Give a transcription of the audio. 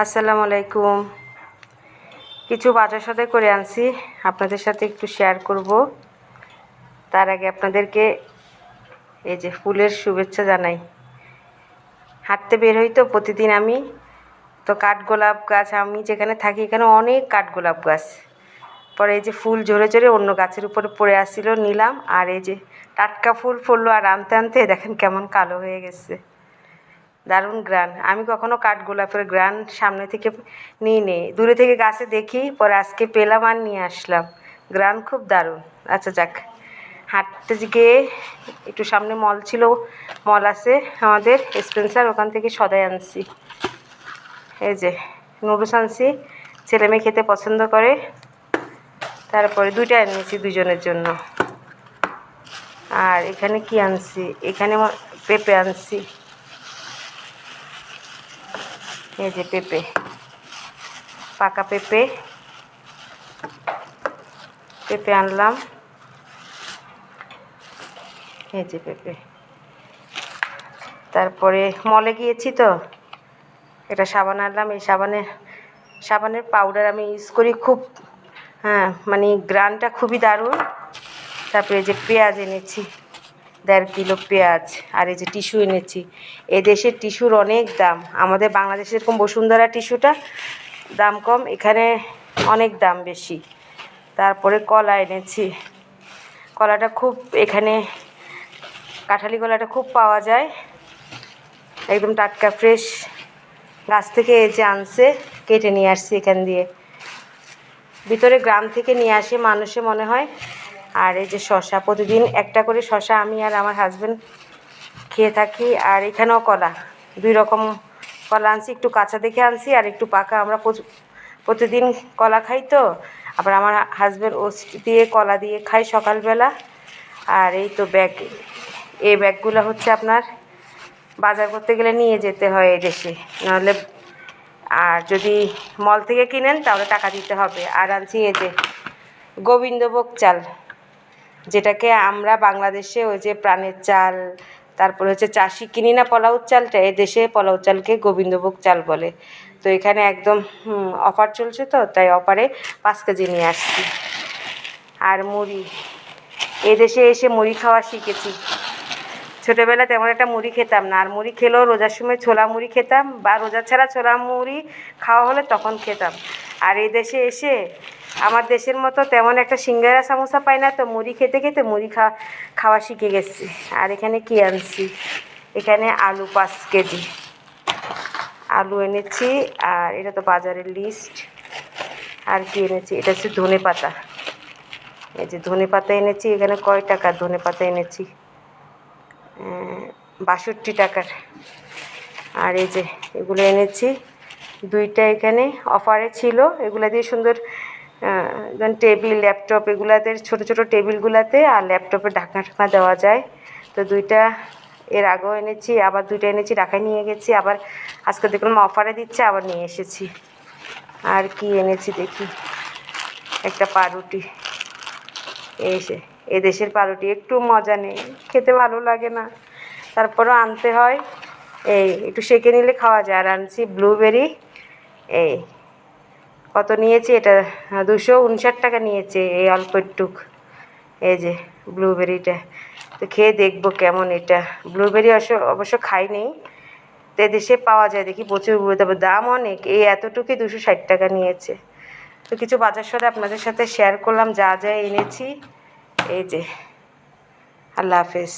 আসসালামু আলাইকুম। কিছু বাজার সদাই করে আনছি। আপনাদের সাথে একটু শেয়ার করব। তার আগে আপনাদেরকে এই যে ফুলের শুভেচ্ছা জানাই। হাঁটতে বের হই তো প্রতিদিন আমি। তো কাঠগোলাপ গাছ আমি যেখানে থাকি এখানে অনেক কাঠগোলাপ গাছ। পরে এই যে ফুল ঝরে ঝরে অন্য গাছের উপরে পড়ে আসছিল নিলাম। আর এই যে টাটকা ফুল ফুললো আর আনতে আনতে দেখেন কেমন কালো হয়ে গেছে। দারুণ গ্রান। আমি কখনো কাঠগোলাপের গ্রান সামনে থেকে নিই নি দূরে থেকে গাছে দেখি, পরে আজকে পেলাম আর নিয়ে আসলাম। গ্রান খুব দারুণ। আচ্ছা যাক, হাঁটতে গিয়ে একটু সামনে মল ছিল, মল আছে আমাদের, স্পেন্সার ওখান থেকে সদাই আনছি। এই যে, নুডলস আনছি, ছেলে মেয়ে খেতে পছন্দ করে। তারপরে দুইটা এনেছি দুজনের জন্য। আর এখানে কি আনছি? এখানে পেঁপে আনছি। এই যে পেঁপে, পাকা পেঁপে। পেঁপে আনলাম। এই যে পেঁপে। তারপরে মলে গিয়েছি তো, এটা সাবান আনলাম। এই সাবানের সাবানের পাউডার আমি ইউজ করি খুব হ্যাঁ মানে গ্রানটা খুবই দারুণ। তারপরে যে পেঁয়াজ এনেছি। দেড় কিলো পেঁয়াজ আর এই যে টিস্যু এনেছি। এ দেশের টিস্যুর অনেক দাম। আমাদের বাংলাদেশে এরকম বসুন্ধরা টিস্যুটা দাম কম, এখানে অনেক দাম বেশি। তারপরে কলা এনেছি। কলাটা খুব এখানে কাঁঠালি কলাটা খুব পাওয়া যায়। একদম টাটকা ফ্রেশ। গাছ থেকে যে আনছে, কেটে নিয়ে আসছি এখান দিয়ে। ভিতরে গ্রাম থেকে নিয়ে আসে, মানুষে মনে হয়। আর এই যে শশা প্রতিদিন একটা করে শশা আমি আর আমার হাজব্যান্ড খেয়ে থাকি। আর এখানেও কলা, দুই রকম কলা আনছি, একটু কাঁচা দেখে আনছি আর একটু পাকা। আমরা প্রতিদিন কলা খাই তো, আবার আমার হাজব্যান্ড ওস দিয়ে কলা দিয়ে খাই সকালবেলা। আর এই তো ব্যাগ এই ব্যাগগুলো হচ্ছে আপনার বাজার করতে গেলে নিয়ে যেতে হয় এই দেশে, নাহলে আর যদি মল থেকে কিনেন তাহলে টাকা দিতে হবে। আর আনছি এই যে গোবিন্দভোগ চাল। যেটাকে আমরা বাংলাদেশে ওই যে প্রাণের চাল, তারপরে হচ্ছে চাষি কিনি না পলাউর চালটা দেশে পলাউ চালকে গোবিন্দভোগ চাল বলে। তো এখানে একদম অফার চলছে তো, তাই অফারে পাঁচ কেজি নিয়ে আসছি। আর মুড়ি এদেশে এসে মুড়ি খাওয়া শিখেছি। ছোটোবেলা তেমন একটা মুড়ি খেতাম না, আর মুড়ি খেলেও রোজার সময় ছোলা মুড়ি খেতাম, বা রোজা ছাড়া ছোলা মুড়ি খাওয়া হলে তখন খেতাম। আর এই দেশে এসে আমার দেশের মতো তেমন একটা সিঙ্গারা সামোসা পাই না, তো মুড়ি খেতে খেতে মুড়ি খাওয়া খাওয়া শিখে গেছি। আর এখানে কী আনছি? এখানে আলু পাঁচ কেজি। আলু এনেছি, আর এটা তো বাজারের লিস্ট আর কি এনেছি? এটা হচ্ছে ধনে পাতা। এই যে ধনে পাতা এনেছি, এখানে কয় টাকার ধনে পাতা এনেছি? বাষট্টি টাকার। আর এই যে এগুলো এনেছি। দুইটা এখানে অফারে ছিল। এগুলো দিয়ে সুন্দর যেমন টেবিল ল্যাপটপ এগুলাতে, ছোটো ছোটো টেবিলগুলাতে আর ল্যাপটপে ঢাকনা ঢাকনা দেওয়া যায়। তো দুইটা এর আগেও এনেছি, আবার দুইটা এনেছি, ঢাকায় নিয়ে গেছি, আবার আজকে দেখলাম অফারে দিচ্ছে, আবার নিয়ে এসেছি। আর কি এনেছি দেখি? একটা পাউরুটি। এসে এ দেশের পাউরুটি, একটু মজা নেই, খেতে ভালো লাগে না। তারপরও আনতে হয়, এই একটু সেঁকে নিলে খাওয়া যায়। আর আনছি ব্লুবেরি এই কত নিয়েছি এটা? দুশো উনষাট টাকা নিয়েছে এই অল্প একটুক। এই যে ব্লুবেরিটা। তো খেয়ে দেখব কেমন এটা। ব্লুবেরি অবশ্য খাইনি। তো দেশে পাওয়া যায়, দেখি প্রচুর তবে দাম অনেক। এই এতটুকুই দুশো ষাট টাকা নিয়েছে। তো কিছু বাজার সদা আপনাদের সাথে শেয়ার করলাম, যা যা এনেছি। এই যে। আল্লাহ হাফেজ।